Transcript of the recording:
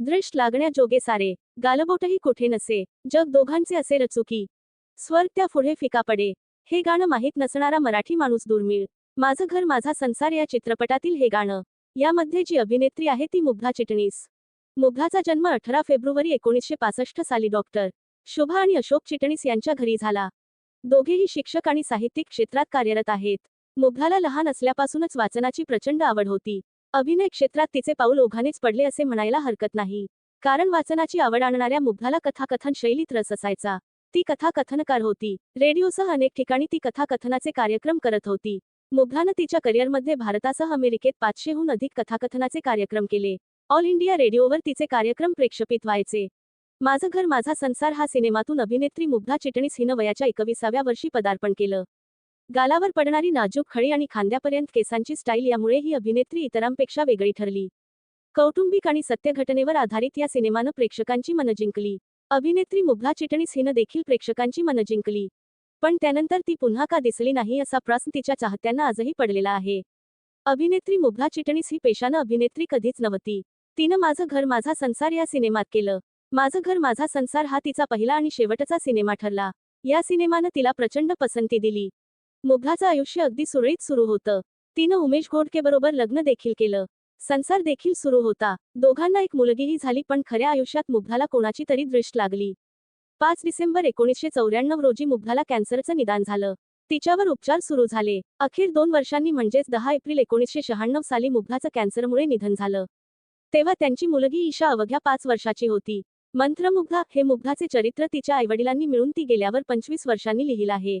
दृश लागण्याजोगे सारे. गालबोटही कुठे नसे. जग दोघांचे असे रचुकी. स्वर त्या पुढे फिका पडे. हे गाणं माहीत नसणारा मराठी माणूस दुर्मिळ. माझं घर माझा संसार या चित्रपटातील हे गाणं. यामध्ये जी अभिनेत्री आहे ती मुग्धा चिटणीस. मुग्धाचा जन्म अठरा फेब्रुवारी एकोणीसशे पासष्ट साली डॉक्टर शोभा आणि अशोक चिटणीस यांच्या घरी झाला. दोघेही शिक्षक आणि साहित्यिक क्षेत्रात कार्यरत आहेत. मुग्धाला लहान असल्यापासूनच वाचनाची प्रचंड आवड होती. अभिनय क्षेत्रात तिचे पाऊल ओघानेच पडले असे म्हणायला हरकत नाही. कारण वाचनाची आवड आणणाऱ्या मुग्धाला कथाकथन शैलीत रस असायचा. ती कथाकथनकार होती. रेडिओसह अनेक ठिकाणी ती कथाकथनाचे कार्यक्रम करत होती. मुग्धानं तिच्या करिअरमध्ये भारतासह अमेरिकेत पाचशेहून अधिक कथाकथनाचे कार्यक्रम केले. ऑल इंडिया रेडिओवर तिचे कार्यक्रम प्रेक्षपित व्हायचे. माझं घर माझा संसार हा सिनेमातून अभिनेत्री मुग्धा चिटणीस हिनं वयाच्या एकविसाव्या वर्षी पदार्पण केलं. गालावर पडणारी नाजूक खळी आणि खांद्यापर्यंत केसांची स्टाईल यामुळे ही अभिनेत्री इतरांपेक्षा वेगळी ठरली. कौटुंबिक आणि सत्यघटनेवर आधारित या सिनेमानं प्रेक्षकांची मनं जिंकली. अभिनेत्री मुग्धा चिटणीस हिनं देखील प्रेक्षकांची मनं जिंकली. पण त्यानंतर ती पुन्हा का दिसली नाही असा प्रश्न तिच्या चाहत्यांना आजही पडलेला आहे. अभिनेत्री मुग्धा चिटणीस ही पेशानं अभिनेत्री कधीच नव्हती. तिनं माझं घर माझा संसार या सिनेमात केलं. माझं घर माझा संसार हा तिचा पहिला आणि शेवटचा सिनेमा ठरला. या सिनेमानं तिला प्रचंड पसंती दिली. मुग्धाचं आयुष्य अगदी सुरळीत सुरू होतं. तिनं उमेश घोडकेबरोबर लग्न देखील केलं. संसार देखील सुरू होता. दोघांना एक मुलगीही झाली पण खऱ्या आयुष्यात मुग्धाला कोणाची तरी दृष्ट लागली. पाच डिसेंबर एकोणीसशे चौऱ्याण्णव रोजी मुग्धाला कॅन्सरचं निदान झालं. तिच्यावर उपचार सुरू झाले. अखेर दोन वर्षांनी म्हणजेच दहा एप्रिल एकोणीसशे शहाण्णव साली मुग्धाचं कॅन्सरमुळे निधन झालं. तेव्हा त्यांची मुलगी ईशा अवघ्या पाच वर्षाची होती. मंत्रमुग्धा हे मुग्धाचे चरित्र तिच्या आईवडिलांनी मिळून ती गेल्यावर पंचवीस वर्षांनी लिहिलं आहे.